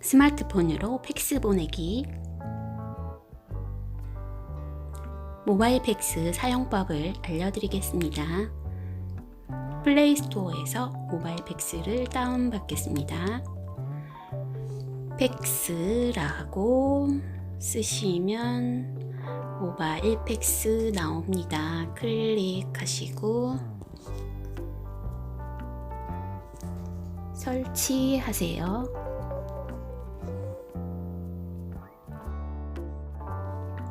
스마트폰으로 팩스 보내기 모바일 팩스 사용법을 알려드리겠습니다. 플레이스토어에서 모바일 팩스를 다운받겠습니다. 팩스라고 쓰시면 모바일 팩스 나옵니다. 클릭하시고 설치하세요.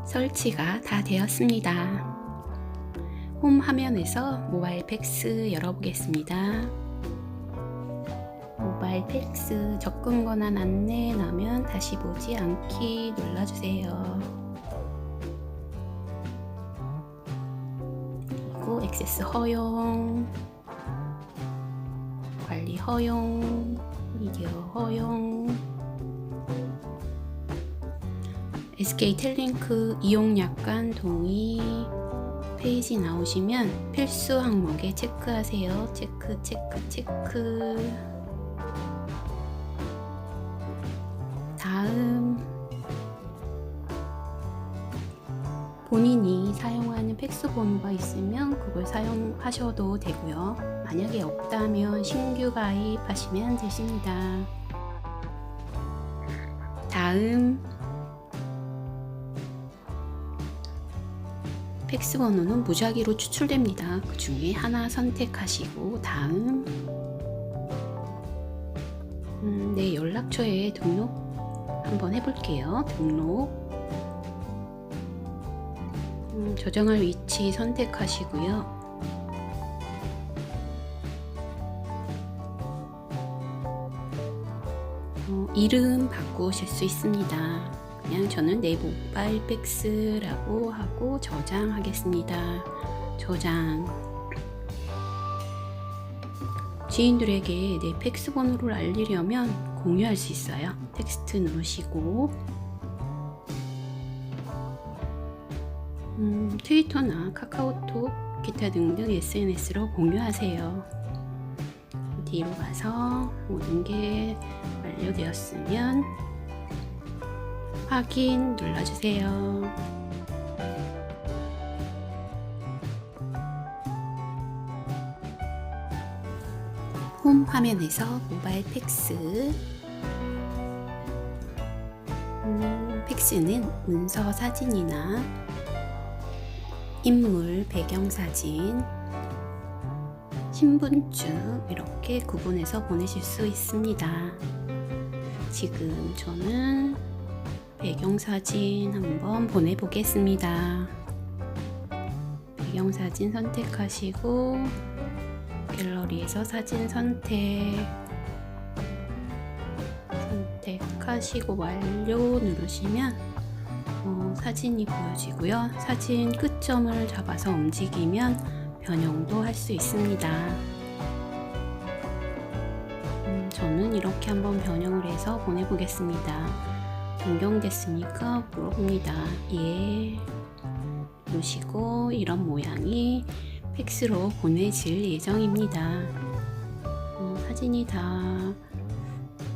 설치가 다 되었습니다. 홈 화면에서 모바일 팩스 열어보겠습니다. 모바일 팩스 접근 권한 안내 나면 다시 보지 않기 눌러주세요. 그리고 액세스 허용, 관리 허용, 미디어 허용, SK 텔링크 이용 약관 동의 페이지 나오시면 필수 항목에 체크하세요. 체크, 체크, 체크. 다음 본인이 사용하는 팩스 번호가 있으면 그걸 사용하셔도 되고요. 만약에 없다면 신규 가입하시면 되십니다. 다음 팩스 번호는 무작위로 추출됩니다. 그 중에 하나 선택하시고 다음 음, 내 연락처에 등록 한번 해볼게요. 등록 음, 저장할 위치 선택하시고요. 어, 이름 바꾸실 수 있습니다. 그냥 저는 내 모바일 팩스라고 하고 저장하겠습니다. 저장. 지인들에게 내 팩스 번호를 알리려면 공유할 수 있어요. 텍스트 누르시고 음, 트위터나 카카오톡, 기타 등등 SNS로 공유하세요. 뒤로 가서 모든 게 완료되었으면 확인 눌러주세요. 홈 화면에서 모바일 팩스 음, 팩스는 문서 사진이나 인물 배경 사진 신분증 이렇게 구분해서 보내실 수 있습니다. 지금 저는 배경사진 한번 보내보겠습니다. 배경사진 선택하시고 갤러리에서 사진 선택 선택하시고 완료 누르시면 어, 사진이 보여지고요. 사진 끝점을 잡아서 움직이면 변형도 할 수 있습니다. 음, 저는 이렇게 한번 변형을 해서 보내보겠습니다. 변경됐습니까? 물어봅니다. 예. 누르시고 이런 모양이 팩스로 보내질 예정입니다. 음, 사진이 다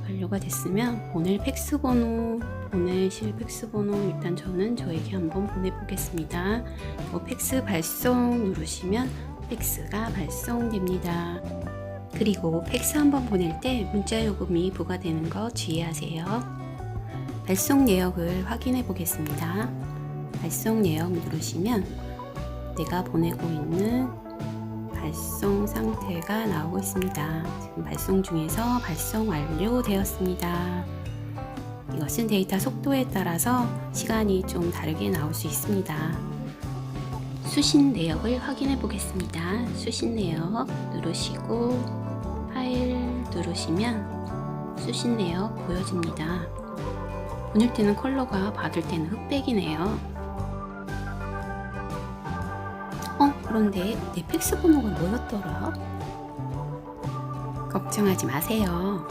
완료가 됐으면 보낼 팩스 번호 보내실 팩스 번호 일단 저는 저에게 한번 보내보겠습니다. 그 팩스 발송 누르시면 팩스가 발송됩니다. 그리고 팩스 한번 보낼 때 문자 요금이 부과되는 거 주의하세요. 발송 내역을 확인해 보겠습니다. 발송 내역 누르시면 내가 보내고 있는 발송 상태가 나오고 있습니다. 지금 발송 중에서 발송 완료되었습니다. 이것은 데이터 속도에 따라서 시간이 좀 다르게 나올 수 있습니다. 수신 내역을 확인해 보겠습니다. 수신 내역 누르시고 파일 누르시면 수신 내역 보여집니다. 보낼 때는 컬러가 받을 때는 흑백이네요. 어, 그런데 내 팩스 번호가 뭐였더라? 걱정하지 마세요.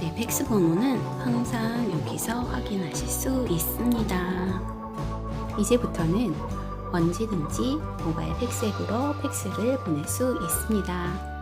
내 팩스 번호는 항상 여기서 확인하실 수 있습니다. 이제부터는 언제든지 모바일 팩스 앱으로 팩스를 보낼 수 있습니다.